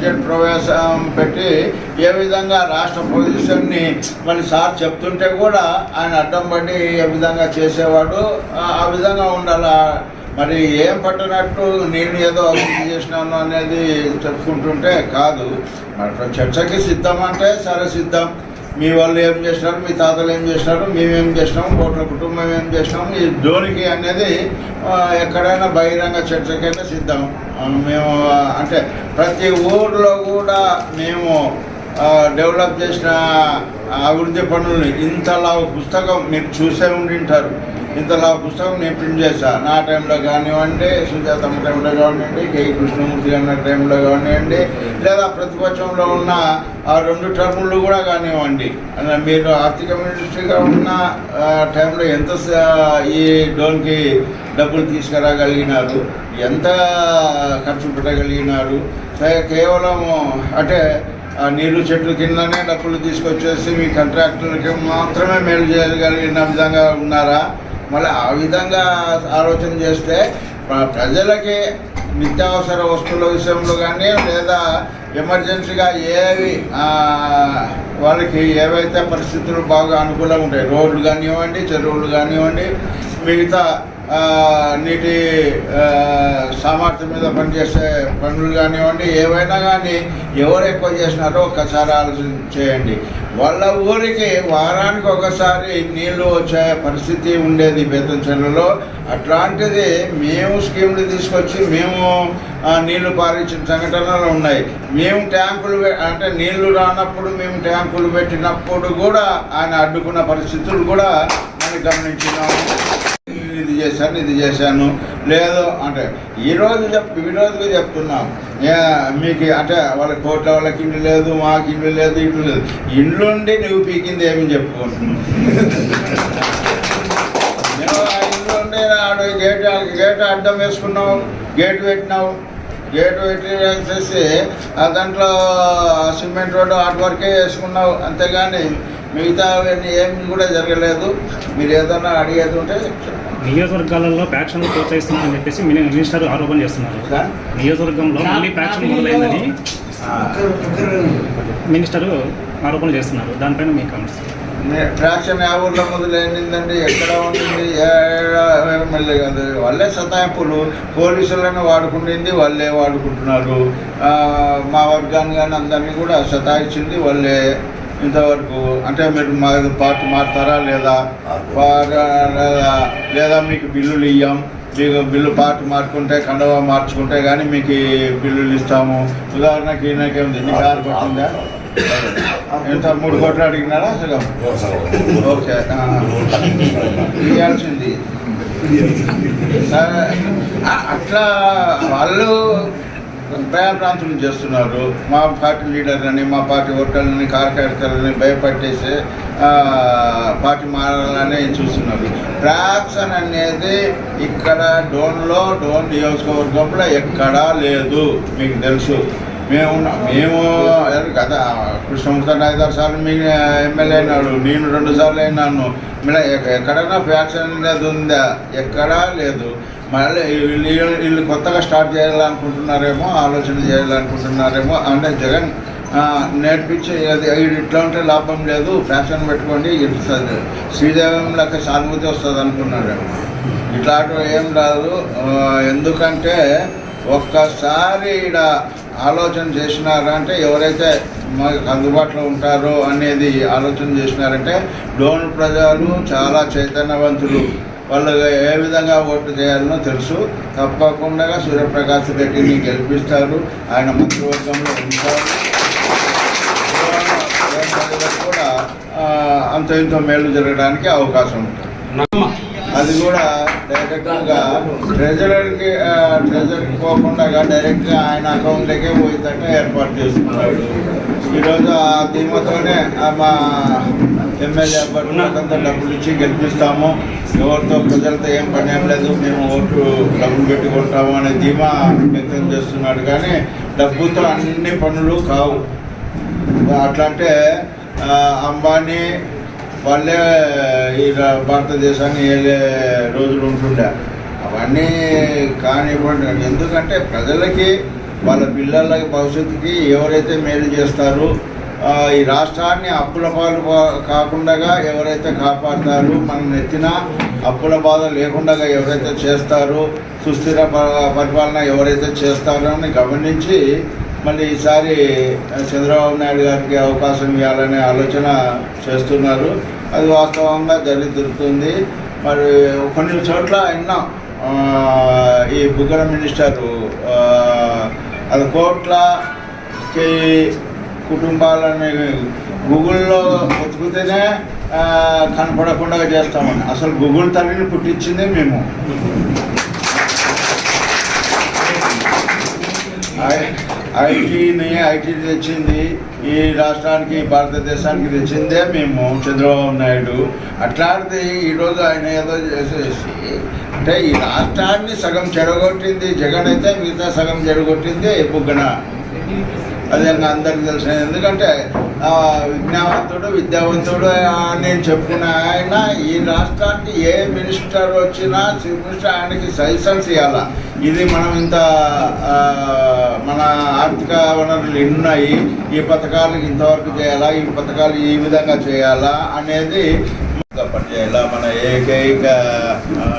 Budget ప్రవేశం పెట్టి ఏ విధంగా రాష్ట్ర పొజిషన్ని మళ్ళీ సార్ చెప్తుంటే కూడా ఆయన అడ్డం పడి ఏ విధంగా చేసేవాడు ఆ- విధంగా ఉండాలా? మరి ఏం పట్టినట్టు నేను ఏదో అభివృద్ధి చేసినాను అనేది చెప్పుకుంటుంటే కాదు. మరి చర్చకి సిద్ధం అంటే సరే సిద్ధం. మీ వాళ్ళు ఏం చేసినారు మీ తాతలు ఏం చేసినారు మేమేం చేసినాము కోట్ల కుటుంబం ఏం చేసినాము ఈ జోలికి అనేది ఎక్కడైనా బహిరంగ చర్చకైనా సిద్ధం. మేము అంటే ప్రతి ఊర్లో కూడా మేము డెవలప్ చేసిన అభివృద్ధి పనుల్ని ఇంతలా పుస్తకం మీరు చూసే ఉండింటారు. ఇంతలా పుస్తకం నేను ప్రింట్ చేశాను నా టైంలో కానివ్వండి సుజాతమ్మ టైంలో కానివ్వండి కే. కృష్ణమూర్తి అన్న టైంలో కానివ్వండి లేదా ప్రతిపక్షంలో ఉన్న ఆ రెండు టర్ములు కూడా కానివ్వండి. మీరు ఆర్థిక మినిస్ట్రీగా ఉన్న ఆ, టైంలో ఎంత ఈ డోన్కి డబ్బులు తీసుకురాగలిగినారు ఎంత ఖర్చు పెట్టగలిగినారు కేవలం అంటే ఆ చెట్లు చెట్ల కిందనే డబ్బులు తీసుకొచ్చేసి మీ కాంట్రాక్టర్కి మాత్రమే మేలు చేయగలిగిన విధంగా ఉన్నారా? మళ్ళీ ఆ విధంగా ఆలోచన చేస్తే ప్రజలకి నిత్యావసర వస్తువుల విషయంలో కానీ లేదా ఎమర్జెన్సీగా ఏవి వాళ్ళకి ఏవైతే పరిస్థితులు బాగా అనుకూలంగా ఉంటాయి రోడ్లు కానివ్వండి చెరువులు కానివ్వండి మిగతా నీటి సామర్థ్యం మీద పనిచేసే పనులు కానివ్వండి ఏవైనా కానీ ఎవరు ఎక్కువ చేసినారో ఒక్కసారి ఆలోచన చేయండి. వాళ్ళ ఊరికి వారానికి ఒకసారి నీళ్ళు వచ్చే పరిస్థితి ఉండేది బేతంచెర్లలో అట్లాంటిది మేము స్కీములు తీసుకొచ్చి మేము ఆ, నీళ్ళు పారించిన సంఘటనలు ఉన్నాయి. మేము ట్యాంకులు అంటే నీళ్ళు రానప్పుడు మేము ట్యాంకులు పెట్టినప్పుడు కూడా ఆయన అడ్డుకున్న పరిస్థితులు కూడా మనం గమనించినాము. ఇది చేశాను ఇది చేశాను. లేదు అంటే ఈ రోజు చెప్ ఈ రోజుగా చెప్తున్నాం. మీకు అంటే వాళ్ళ కోట్ల వాళ్ళకి ఇండ్లు లేదు మాకు ఇల్లు లేదు ఇండ్లు లేదు. ఇండ్లుండి నువ్వు పీకింది ఏమి చెప్పుకుంటున్నావు మేము ఉండి ఆడ గేట్ గేట్ అడ్డం వేసుకున్నావు గేట్ పెట్టినావు గేట్ పెట్టి వేసేసి ఆ దాంట్లో సిమెంట్ రోడ్డు హార్డ్ వర్కే వేసుకున్నావు అంతేగాని మిగతా ఏమి కూడా జరగలేదు. మీరు ఏదైనా అడిగేది ఉంటే చెప్పండి. నియోజకవర్గాలలో ప్యాక్షన్ ప్రోత్సహిస్తున్నారని చెప్పేసి మిని- మినిస్టర్ ఆరోపణ చేస్తున్నారు? నియోజకవర్గంలో మళ్ళీ ప్యాక్షన్ మొదలైందని మినిస్టర్ ఆరోపణ చేస్తున్నారు. దానిపైన మీ కామెంట్స్ ట్రాక్షన్ ఆ ఊర్లో మొదలైందండి. ఎక్కడ ఉంటుంది? ఏ- ఎమ్మెల్యే కాదు వాళ్ళే సతాయింపులు. పోలీసులను వాడుకుంటుంది వాళ్ళే వాడుకుంటున్నారు. మా వర్గాన్ని కానీ అందరినీ కూడా సతాయించింది వాళ్ళే. ఇంతవరకు అంటే మీరు మా పార్టీ మారుతారా లేదా? లేదా? లేదా మీకు బిల్లులు ఇయ్యాం? మీకు బిల్లు పార్టీ మార్చుకుంటే కండవా మార్చుకుంటే కానీ మీకు బిల్లులు ఇస్తాము? ఉదాహరణకి ఈయనకేముంది నీకు ఆరు పట్టిందా ఎంత? మూడు కోట్లు అడిగినారా సగం ఓకే. ఇవ్వాల్సింది సరే. అట్లా వాళ్ళు భయభ్రాంతులు చేస్తున్నారు. మా పార్టీ లీడర్లని మా పార్టీ వర్కర్లని కార్యకర్తలని భయపెట్టేసి పార్టీ మారాలని చూస్తున్నారు ట్రాక్షన్ అనేది ఇక్కడ డోన్లో డోన్ నియోజకవర్గంలో ఎక్కడా లేదు. మీకు తెలుసు. మేము మేము ఎవరు కదా కృష్ణమూర్తి ఐదారు సార్లు మీ ఎమ్మెల్యే అయినాడు. నేను రెండు సార్లు అయినాను. మళ్ళీ ఎక్కడైనా ఫ్యాక్షన్ అనేది ఉందా? ఎక్కడా లేదు. మళ్ళీ వీళ్ళు వీళ్ళు కొత్తగా స్టార్ట్ చేయాలనుకుంటున్నారేమో ఆలోచన చేయాలనుకుంటున్నారేమో అంటే జగన్ నేర్పించి అది ఇట్లా ఉంటే లాభం లేదు ఫ్యాషన్ పెట్టుకోండి ఇస్తుంది శ్రీదేవం లెక్క సానుభూతి వస్తుంది అనుకున్నారేమో ఇట్లాంటివి ఏం రాదు. ఎందుకంటే ఒక్కసారి ఈడ ఆలోచన చేసినారంటే ఎవరైతే మాకు అందుబాటులో ఉంటారో అనేది ఆలోచన చేసినారంటే డోన్ ప్రజలు చాలా చైతన్యవంతులు. వాళ్ళు ఏ విధంగా ఓటు చేయాలనో తెలుసు. తప్పకుండా సూర్యప్రకాష్ రెడ్డిని గెలిపిస్తారు. ఆయన మంత్రివర్గంలో ఉంటారు. కూడా అంత ఇంత మేలు జరగడానికి అవకాశం ఉంటుంది. అది కూడా డైరెక్ట్గా ట్రెజరీకి ట్రెజరీకి పోకుండా డైరెక్ట్గా ఆయన అకౌంట్లకే పోయేటట్టు ఏర్పాటు చేసుకున్నాడు. ఈరోజు ఆ ధీమతోనే మా ఎమ్మెల్యే అభ్యర్థులకంతా డబ్బులు ఇచ్చి గెలిపిస్తాము. ఎవరితో ప్రజలతో ఏం పని ఏం లేదు మేము ఓటు డబ్బులు పెట్టుకుంటాము అనే ధీమా వ్యక్తం చేస్తున్నాడు. కానీ డబ్బుతో అన్ని పనులు కావు. అట్లా అంటే అంబానీ వాళ్ళే ఈ భారతదేశాన్ని వెళ్ళే రోజులు ఉంటుండే. అవన్నీ కానివ్వండి. ఎందుకంటే ప్రజలకి వాళ్ళ పిల్లలకి భవిష్యత్తుకి ఎవరైతే మేలు చేస్తారో ఈ రాష్ట్రాన్ని అప్పుల పాలు కాకుండా ఎవరైతే కాపాడతారు మనం నెత్తిన అప్పుల బాధ లేకుండా ఎవరైతే చేస్తారో సుస్థిర ప- పరిపాలన ఎవరైతే చేస్తారో అని గమనించి మళ్ళీ ఈసారి చంద్రబాబు నాయుడు గారికి అవకాశం ఇవ్వాలనే ఆలోచన చేస్తున్నారు. అది వాస్తవంగా దొరుకుతుంది. మరి కొన్ని చోట్ల ఆ, ఈ బుగ్గన మినిస్టరు అది కోట్లకి కుటుంబాలని గూగుల్లో వెతుకుతేనే ఆ, కనపడకుండా చేస్తామని. అసలు గూగుల్ తల్లిని పుట్టించిందే మేము. ఐ- ఐటీని ఐటీ తెచ్చింది. ఈ రాష్ట్రానికి భారతదేశానికి తెచ్చిందే మేము చంద్రబాబు నాయుడు. అట్లాంటిది ఈరోజు ఆయన ఏదో చేసేసి అంటే ఈ రాష్ట్రాన్ని సగం చెడగొట్టింది జగన్ అయితే మిగతా సగం చెడగొట్టింది బుగ్గన. అదే అందరికి తెలిసిన ఎందుకంటే విజ్ఞావంతుడు విద్యావంతుడు అని నేను చెప్పుకున్న ఆయన ఈ రాష్ట్రానికి ఏ మినిస్టర్ వచ్చినా చీఫ్ మినిస్టర్ ఆయనకి సజెషన్స్ ఇవ్వాల? ఇది మనం ఇంత మన ఆర్థిక వనరులు ఎన్నున్నాయి ఈ పథకాలకు ఇంతవరకు చేయాలా ఈ పథకాలు ఈ విధంగా చేయాలా అనేది పనిచేయాలా మన ఏకైక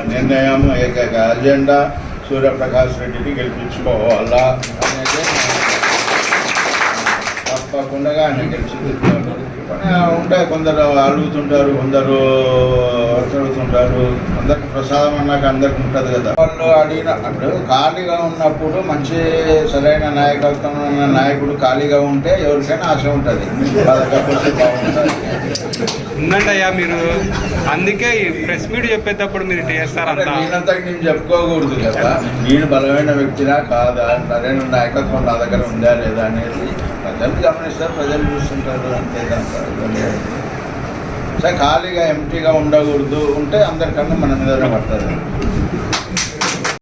నిర్ణయం ఏకైక అజెండా సూర్యప్రకాష్ రెడ్డిని గెలిపించుకోవాలా అనేది తప్పకుండా ఆయన గెలిచి ఉంటాయి కొందరు అడుగుతుంటారు కొందరు అడుగుతుంటారు అందరికి ప్రసాదం అన్నాక అందరికి ఉంటుంది కదా. వాళ్ళు అడిగిన అప్పుడు ఖాళీగా ఉన్నప్పుడు మంచి సరైన నాయకత్వం ఉన్న నాయకుడు ఖాళీగా ఉంటే ఎవరికైనా ఆశ ఉంటుంది. పథకపోతే బాగుంటుంది. ఉందండి అయ్యా మీరు. అందుకే ఈ ప్రెస్ మీట్ చెప్పేటప్పుడు మీరు చేస్తారు అంతా నేనంతా నేను చెప్పుకోకూడదు కదా. నేను బలమైన వ్యక్తినా కాదా? సరైన నాయకత్వం నా దగ్గర ఉందా లేదా అనేది ప్రజలు గమనిస్తారు ప్రజలు చూస్తుంటారు అంతే దాంట్లో ఖాళీగా ఎంటీగా ఉండకూడదు. ఉంటే అందరికన్నా మన మీద పడుతుంది